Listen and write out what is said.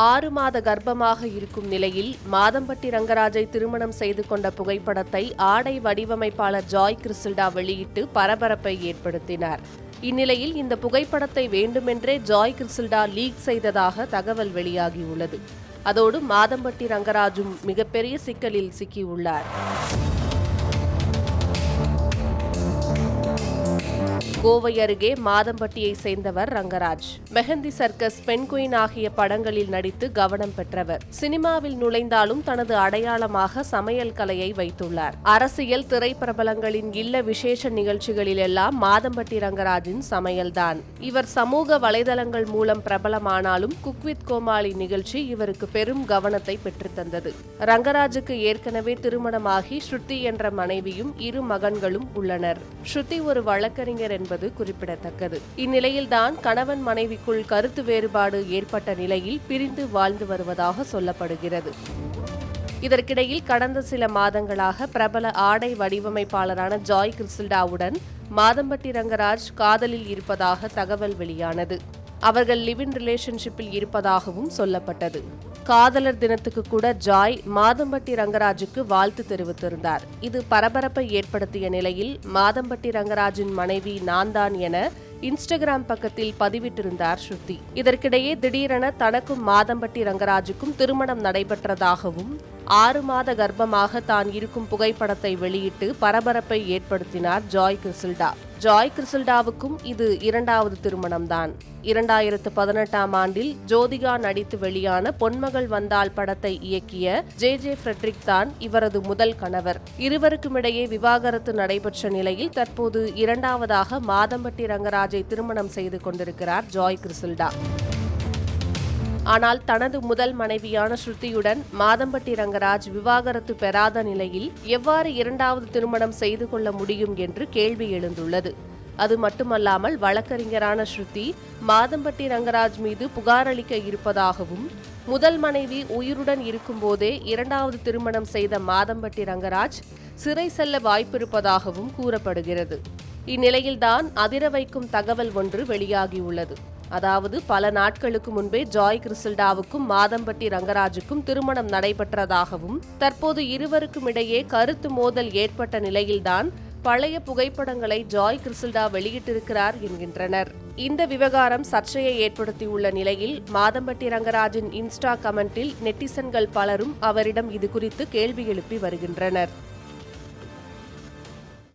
ஆறு மாத கர்ப்பமாக இருக்கும் நிலையில் மாதம்பட்டி ரங்கராஜை திருமணம் செய்து கொண்ட புகைப்படத்தை ஆடை வடிவமைப்பாளர் ஜாய் கிறிஸ்டா வெளியிட்டு பரபரப்பை ஏற்படுத்தினார். இந்நிலையில் இந்த புகைப்படத்தை வேண்டுமென்றே ஜாய் கிறிஸ்டா லீக் செய்ததாக தகவல் வெளியாகியுள்ளது. அதோடு மாதம்பட்டி ரங்கராஜும் மிகப்பெரிய சிக்கலில் சிக்கியுள்ளார். கோவை அருகே மாதம்பட்டியை சேர்ந்தவர் ரங்கராஜ். மெஹந்தி சர்க்கஸ் பெண்குயின் ஆகிய படங்களில் நடித்து கவனம் பெற்றவர். சினிமாவில் நுழைந்தாலும் தனது அடையாளமாக சமையல் கலையை வைத்துள்ளார். அரசியல் திரைப்பிரபலங்களின் இல்ல விசேஷ நிகழ்ச்சிகளில் எல்லாம் மாதம்பட்டி ரங்கராஜின் சமையல்தான். இவர் சமூக வலைதளங்கள் மூலம் பிரபலமானாலும் குக்வித் கோமாளி நிகழ்ச்சி இவருக்கு பெரும் கவனத்தை பெற்றுத்தந்தது ரங்கராஜுக்கு ஏற்கனவே திருமணமாகி ஸ்ருதி என்ற மனைவியும் இரு மகன்களும் உள்ளனர். ஸ்ருதி ஒரு வழக்கறிஞர் என்பது குறிப்பிடத்தக்கது. இந்நிலையில்தான் கணவன் மனைவிக்குள் கருத்து வேறுபாடு ஏற்பட்ட நிலையில் பிரிந்து வாழ்ந்து வருவதாக சொல்லப்படுகிறது. இதற்கிடையில் கடந்த சில மாதங்களாக பிரபல ஆடை வடிவமைப்பாளரான ஜாய் கிறிஸ்டாவுடன் மாதம்பட்டி ரங்கராஜ் காதலில் இருப்பதாக தகவல் வெளியானது. அவர்கள் லிவ் இன் ரிலேஷன்ஷிப்பில் இருப்பதாகவும் சொல்லப்பட்டது. காதலர் தினத்துக்கு கூட ஜாய் மாதம்பட்டி ரங்கராஜுக்கு வாழ்த்து தெரிவித்திருந்தார். இது பரபரப்பை ஏற்படுத்திய நிலையில் மாதம்பட்டி ரங்கராஜின் மனைவி நான்தான் என இன்ஸ்டாகிராம் பக்கத்தில் பதிவிட்டிருந்தார் ஸ்ருதி. இதற்கிடையே திடீரென தனக்கும் மாதம்பட்டி ரங்கராஜுக்கும் திருமணம் நடைபெற்றதாகவும் ஆறு மாத கர்ப்பமாக தான் இருக்கும் புகைப்படத்தை வெளியிட்டு பரபரப்பை ஏற்படுத்தினார் ஜாய் கிறிசில்டா ஜாய் கிறிசில்டாவுக்கும் இது இரண்டாவது திருமணம்தான். இரண்டாயிரத்து பதினெட்டாம் ஆண்டில் ஜோதிகா நடித்து வெளியான பொன்மகள் வந்தால் படத்தை இயக்கிய ஜே ஜே ஃப்ரெட்ரிக் தான் இவரது முதல் கணவர். இருவருக்குமிடையே விவாகரத்து நடைபெற்ற நிலையில் தற்போது இரண்டாவதாக மாதம்பட்டி ரங்கராஜை திருமணம் செய்து கொண்டிருக்கிறார் ஜாய் கிறிசில்டா ஆனால் தனது முதல் மனைவியான ஸ்ருதியுடன் மாதம்பட்டி ரங்கராஜ் விவாகரத்து பெறாத நிலையில் எவ்வாறு இரண்டாவது திருமணம் செய்து கொள்ள முடியும் என்று கேள்வி எழுந்துள்ளது. அது மட்டுமல்லாமல் வழக்கறிஞரான ஸ்ருதி மாதம்பட்டி ரங்கராஜ் மீது புகாரளிக்க இருப்பதாகவும் முதல் மனைவி உயிருடன் இருக்கும்போதே இரண்டாவது திருமணம் செய்த மாதம்பட்டி ரங்கராஜ் சிறை செல்ல வாய்ப்பிருப்பதாகவும் கூறப்படுகிறது. இந்நிலையில்தான் அதிர வைக்கும் தகவல் ஒன்று வெளியாகியுள்ளது. அதாவது பல நாட்களுக்கு முன்பே ஜாய் கிறிஸ்டல்டாவுக்கும் மாதம்பட்டி ரங்கராஜுக்கும் திருமணம் நடைபெற்றதாகவும் தற்போது இருவருக்கும் இடையே கருத்து மோதல் ஏற்பட்ட நிலையில்தான் பழைய புகைப்படங்களை ஜாய் கிறிஸ்டல்டா வெளியிட்டிருக்கிறார் என்கின்றனர். இந்த விவகாரம் சர்ச்சையை ஏற்படுத்தியுள்ள நிலையில் மாதம்பட்டி ரங்கராஜின் இன்ஸ்டா கமெண்டில் நெட்டிசன்கள் பலரும் அவரிடம் இது குறித்து கேள்வி எழுப்பி வருகின்றனர்.